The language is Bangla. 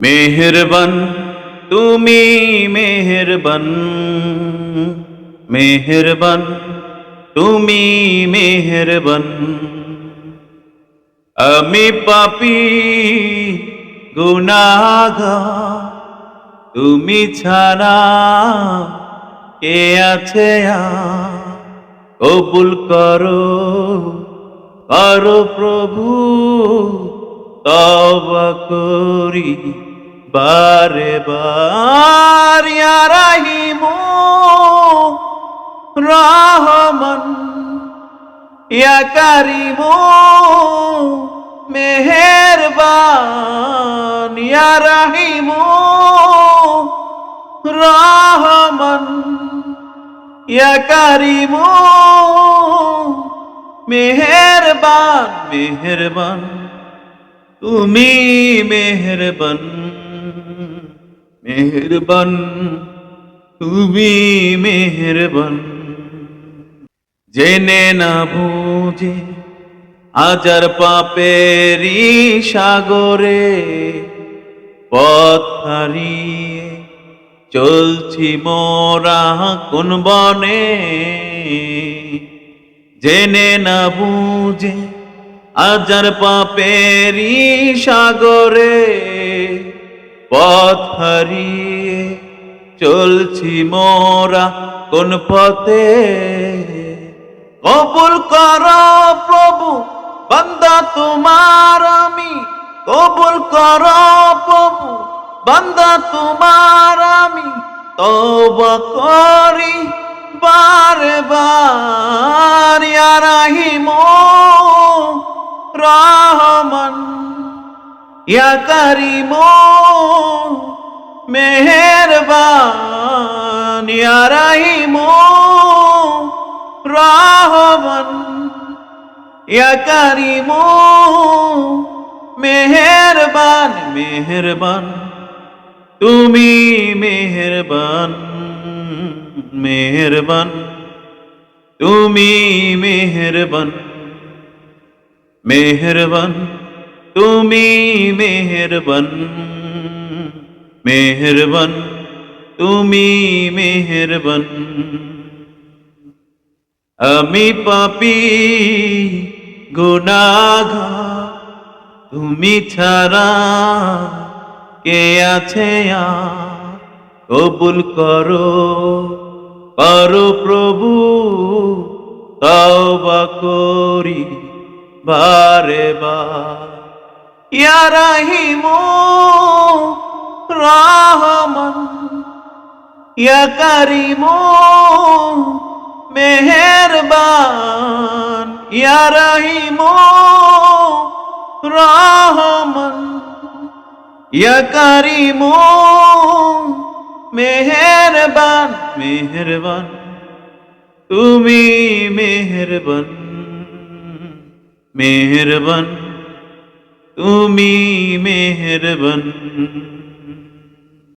মেহেরবান, তুমি মেহেরবান। মেহেরবান, তুমি মেহেরবান। আমি পাপি গুনাগা তুমি ছাড়া কে আছে? কবুল করো করো প্রভু তবা করি। বারে বার রাহিমু রহমান, ইয়া কারিমু মেহেরবান, ইয়া রাহিমু রহমান, ইয়া কারিমু মেহেরবান মেহেরবান, তুমি মেহেরবান। মেহেরবান, তুমি মেহেরবান। জেনে না বুঝে হাজার পাপেরই সাগরে পথ হারিয়ে চলছি মোরা কোন বনে। জেনে না বুঝে হাজার পাপেরই সাগরে পথ হারিয়ে চলছি মোরা কোন পথে? কবুল কর প্রভু, বান্দা তোমার আমি। কবুল কর প্রভু, বান্দা তোমার আমি। তবা করি বারে বার ইয়া রাহিমো রহমান। ইয়া কারিমো, মেহেরবান, ইয়া রাহিমো রহমান ইয়া কারিমো, মেহেরবান মেহেরবান, তুমি মেহেরবান মেহেরবান, তুমি মেহেরবান মেহেরবান। তুমি মেহেরবান মেহেরবান, তুমি মেহেরবান। আমি পাপি গুনাগা তুমি ছাড়া কে আছে কবুল করো করো প্রভু তবা করি বারে বার ইয়া রাহিমু রহমান ইয়া কারিমু মেহেরবান ইয়া রাহিমু রহমান ইয়া কারিমু মেহেরবান মেহেরবান তুমি মেহেরবান মেহেরবান তুমি মেহেরবান